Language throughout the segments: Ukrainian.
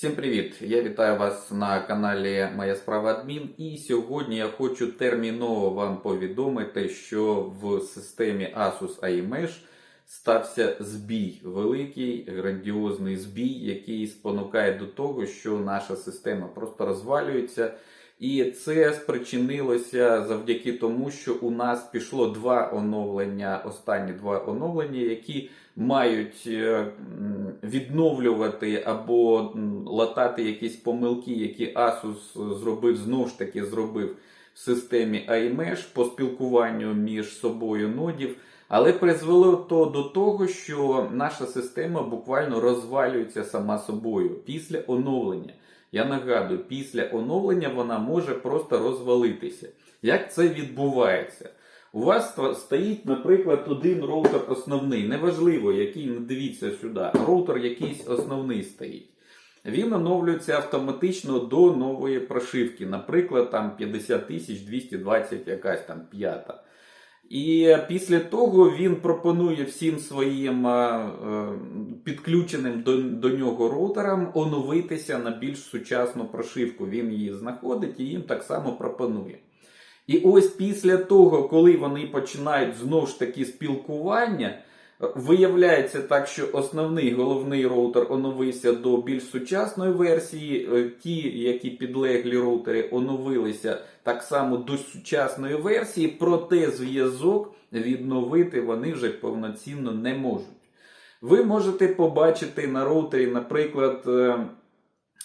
Всім привіт! Я вітаю вас на каналі Моя справа Адмін. І сьогодні я хочу терміново вам повідомити, що в системі Asus iMesh стався збій, великий грандіозний збій, який спонукає до того, що наша система просто розвалюється. І це спричинилося завдяки тому, що у нас пішло два оновлення, останні два оновлення, які мають е, відновлювати або латати якісь помилки, які Asus зробив, знову ж таки зробив в системі iMesh по спілкуванню між собою нодів. Але призвело то до того, що наша система буквально розвалюється сама собою після оновлення. Я нагадую, після оновлення вона може просто розвалитися. Як це відбувається? У вас стоїть, наприклад, один роутер основний. Неважливо, який, не дивіться сюди. Роутер якийсь основний стоїть. Він оновлюється автоматично до нової прошивки. Наприклад, там 50 220 якась там п'ята. І після того він пропонує всім своїм е, е, підключеним до, до нього роутерам оновитися на більш сучасну прошивку. Він її знаходить і їм так само пропонує. І ось після того, коли вони починають знову ж таки спілкування, виявляється так, що основний головний роутер оновився до більш сучасної версії. е, Ті, які підлеглі роутери, оновилися так само до сучасної версії, проте зв'язок відновити вони вже повноцінно не можуть. Ви можете побачити на роутері, наприклад, е,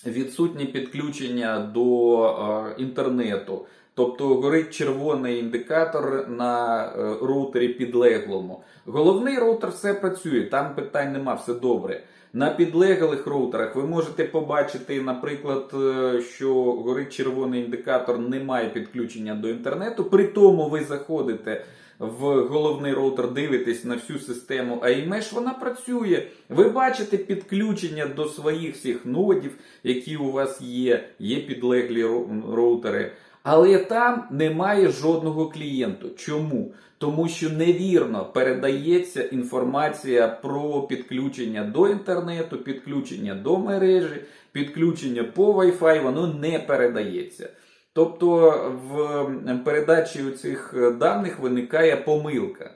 відсутнє підключення до е, інтернету. Тобто горить червоний індикатор на е, роутері підлеглому. Головний роутер все працює, там питань нема, все добре. На підлеглих роутерах ви можете побачити, наприклад, е, що горить червоний індикатор, немає підключення до інтернету. При тому ви заходите в головний роутер, дивитесь на всю систему iMesh, вона працює. Ви бачите підключення до своїх всіх нодів, які у вас є, є підлеглі роутери. Але там немає жодного клієнту. Чому? Тому що невірно передається інформація про підключення до інтернету, підключення до мережі, підключення по Wi-Fi, воно не передається. Тобто в передачі цих даних виникає помилка.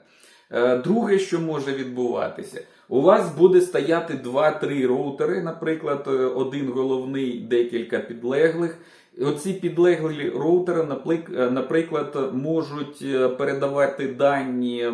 Е, Друге, що може відбуватися, у вас буде стояти 2-3 роутери, наприклад, е, один головний, декілька підлеглих. Оці підлеглі роутери, е, наприклад, можуть е, передавати дані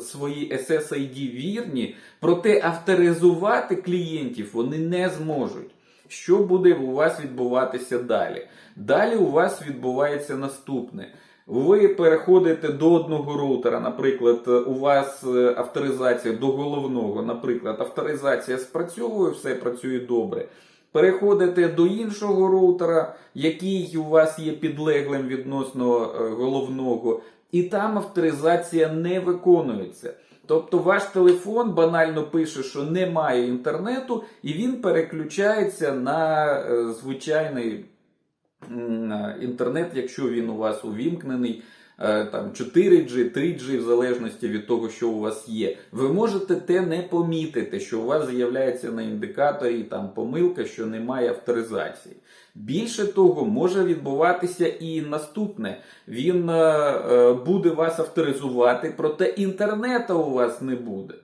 свої SSID вірні, проте авторизувати клієнтів вони не зможуть. Що буде у вас відбуватися далі? Далі у вас відбувається наступне. Ви переходите до одного роутера, наприклад, у вас е, авторизація до головного, наприклад, авторизація спрацьовує, все працює добре. Переходите до іншого роутера, який у вас є підлеглим відносно е, головного, і там авторизація не виконується. Тобто ваш телефон банально пише, що немає інтернету, і він переключається на е, звичайний інтернет, якщо він у вас увімкнений. е, Там 4G, 3G, в залежності від того, що у вас є, ви можете те не помітити, що у вас з'являється на індикаторі там помилка, що немає авторизації. Більше того, може відбуватися і наступне: він е, е, буде вас авторизувати, проте інтернету у вас не буде.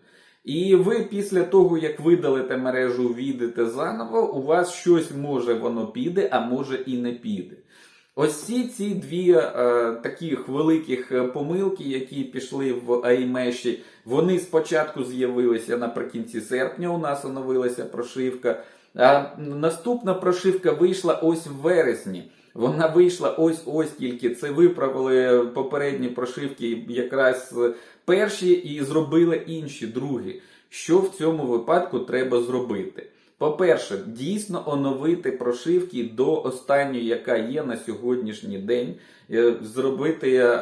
І ви після того, як видалите мережу, війдете заново, у вас щось може воно піде, а може і не піде. Ось ці, ці дві е, таких великих е, помилки, які пішли в iMesh, вони спочатку з'явилися наприкінці серпня. У нас оновилася прошивка. А наступна прошивка вийшла ось в вересні. Вона вийшла ось ось тільки. Це виправили попередні прошивки, якраз перші, і зробили інші другі. Що в цьому випадку треба зробити? По-перше, дійсно оновити прошивки до останньої, яка є на сьогоднішній день, е, зробити е,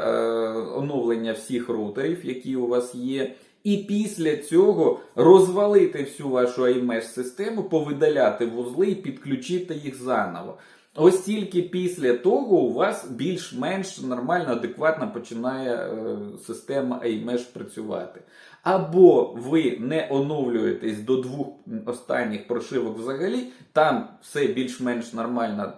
оновлення всіх роутерів, які у вас є. І після цього розвалити всю вашу iMesh систему, повидаляти вузли і підключити їх заново. Ось тільки після того у вас більш-менш нормально, адекватно починає е, система iMesh працювати. Або ви не оновлюєтесь до двох останніх прошивок взагалі, там все більш-менш нормально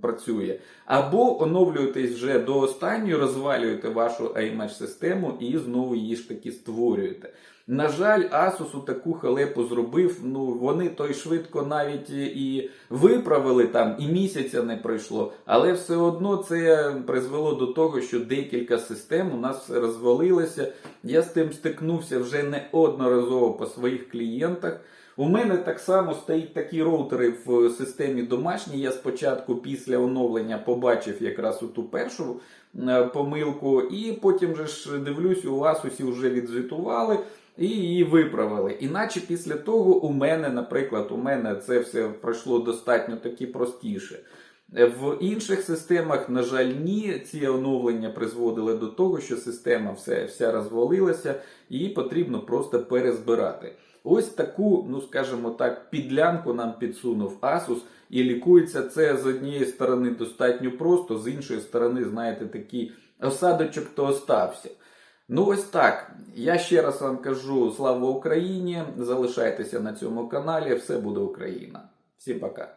працює. Або оновлюєтесь вже до останньої, розвалюєте вашу iMesh систему і знову її ж таки створюєте. На жаль, Asus таку халепу зробив. Ну вони той швидко навіть і виправили там, і місяця не пройшло. Але все одно це призвело до того, що декілька систем у нас розвалилося. Я з тим стикнувся вже неодноразово по своїх клієнтах. У мене так само стоїть такі роутери в системі домашній. Я спочатку після оновлення побачив якраз ту першу е, помилку, і потім же ж дивлюсь, у Asus вже відзвітували і її виправили. Іначе після того у мене, наприклад, у мене це все пройшло достатньо таки простіше. Е, В інших системах, на жаль, ні, ці оновлення призводили до того, що система все, вся розвалилася, її потрібно просто перезбирати. Ось таку, ну скажімо так, підлянку нам підсунув Asus, і лікується це з однієї сторони достатньо просто, з іншої сторони, знаєте, такий осадочок то остався. Ну ось так. Я ще раз вам кажу слава Україні! Залишайтеся на цьому каналі, все буде Україна. Всім пока.